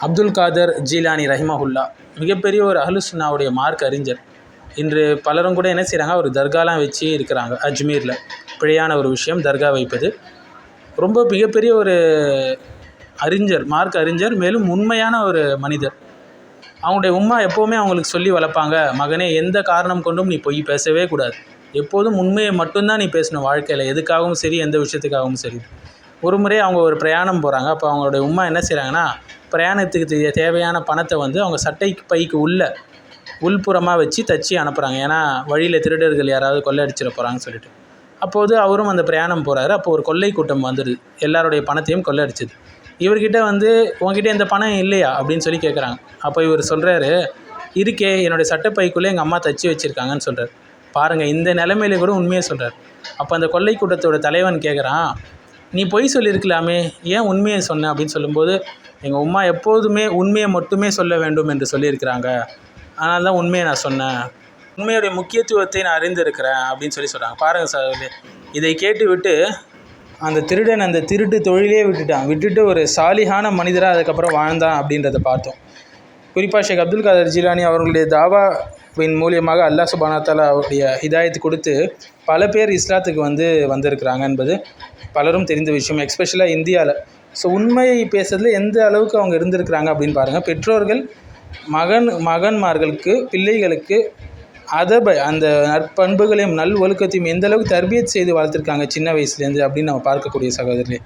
அப்துல் காதர் ஜீலானி ரஹிமஹுல்லா மிகப்பெரிய ஒரு அஹ்லுசுன்னாவுடைய மார்க் அறிஞர். இன்று பலரும் கூட என்ன செய்கிறாங்க அவர் தர்காலாம் வச்சு இருக்கிறாங்க அஜ்மீரில். பிழையான ஒரு விஷயம் தர்கா வைப்பது. ரொம்ப மிகப்பெரிய ஒரு அறிஞர் மார்க் அறிஞர் மேலும் உண்மையான ஒரு மனிதர். அவங்களுடைய உம்மா எப்போவுமே அவங்களுக்கு சொல்லி வளர்ப்பாங்க மகனே எந்த காரணம் கொண்டும் நீ பொய் பேசவே கூடாது. எப்போதும் உண்மையை மட்டும்தான் நீ பேசணும் வாழ்க்கையில். எதுக்காகவும் சரி எந்த விஷயத்துக்காகவும் சரி. ஒரு முறை அவங்க ஒரு பிரயாணம் போகிறாங்க அப்போ அவங்களுடைய உம்மா என்ன செய்கிறாங்கன்னா பிரயாணத்துக்கு தேவையான பணத்தை வந்து அவங்க சட்டை பைக்கு உள்ள உள்புறமாக வச்சு தச்சு அனுப்புகிறாங்க ஏன்னா வழியில் திருடர்கள் யாராவது கொள்ளையடிச்சிட போகிறாங்கன்னு சொல்லிட்டு. அப்போது அவரும் அந்த பிரயாணம் போகிறாரு அப்போ ஒரு கொள்ளை கூட்டம் வந்துடுது எல்லாருடைய பணத்தையும் கொள்ளையடிச்சிது இவர்கிட்ட வந்து உங்ககிட்ட இந்த பணம் இல்லையா? அப்படின்னு சொல்லி கேட்குறாங்க அப்போ இவர் சொல்கிறாரு இருக்கே என்னுடைய சட்டப்பைக்குள்ளே எங்கள் அம்மா தச்சு வச்சுருக்காங்கன்னு சொல்கிறார் பாருங்கள் இந்த நிலமையில கூட உண்மையை சொல்கிறார் அப்போ அந்த கொள்ளை கூட்டத்தோட தலைவன் கேட்குறான் நீ பொய் சொல்லியிருக்கலாமே ஏன் உண்மையை சொன்ன? அப்படின்னு சொல்லும்போது எங்கள் உம்மா எப்போதுமே உண்மையை மட்டுமே சொல்ல வேண்டும் என்று சொல்லியிருக்கிறாங்க. அதனால தான் உண்மையை நான் சொன்னேன். உண்மையுடைய முக்கியத்துவத்தை நான் அறிந்திருக்கிறேன் அப்படின்னு சொல்லி சொல்கிறாங்க பாருங்கள் சார் இதை கேட்டுவிட்டு அந்த திருடன் அந்த திருட்டு தொழிலே விட்டுட்டான். விட்டுட்டு ஒரு சாலிகான மனிதராக அதுக்கப்புறம் வாழ்ந்தான் அப்படின்றத பார்த்தோம். குறிப்பாக ஷேக் அப்துல் காதர் ஜிலானி அவர்களுடைய தாவாவின் மூலியமாக அல்லாஹ் சுபானத்தாலா அவருடைய ஹிதாயத்து கொடுத்து பல பேர் இஸ்லாத்துக்கு வந்து வந்திருக்கிறாங்க என்பது பலரும் தெரிந்த விஷயம் எக்ஸ்பெஷலாக இந்தியாவில் ஸோ உண்மையை பேசுறதுல எந்த அளவுக்கு அவங்க இருந்திருக்கிறாங்க அப்படின்னு பாருங்கள் பெற்றோர்கள் மகன் மகன்மார்களுக்கு பிள்ளைகளுக்கு அதபை அந்த நற்பண்புகளையும் நல் ஒழுக்கத்தையும் எந்த அளவுக்கு தர்பியத் செய்து வளர்த்துருக்காங்க சின்ன வயசுலேருந்து அப்படின்னு நம்ம பார்க்கக்கூடிய சகோதரர்களே.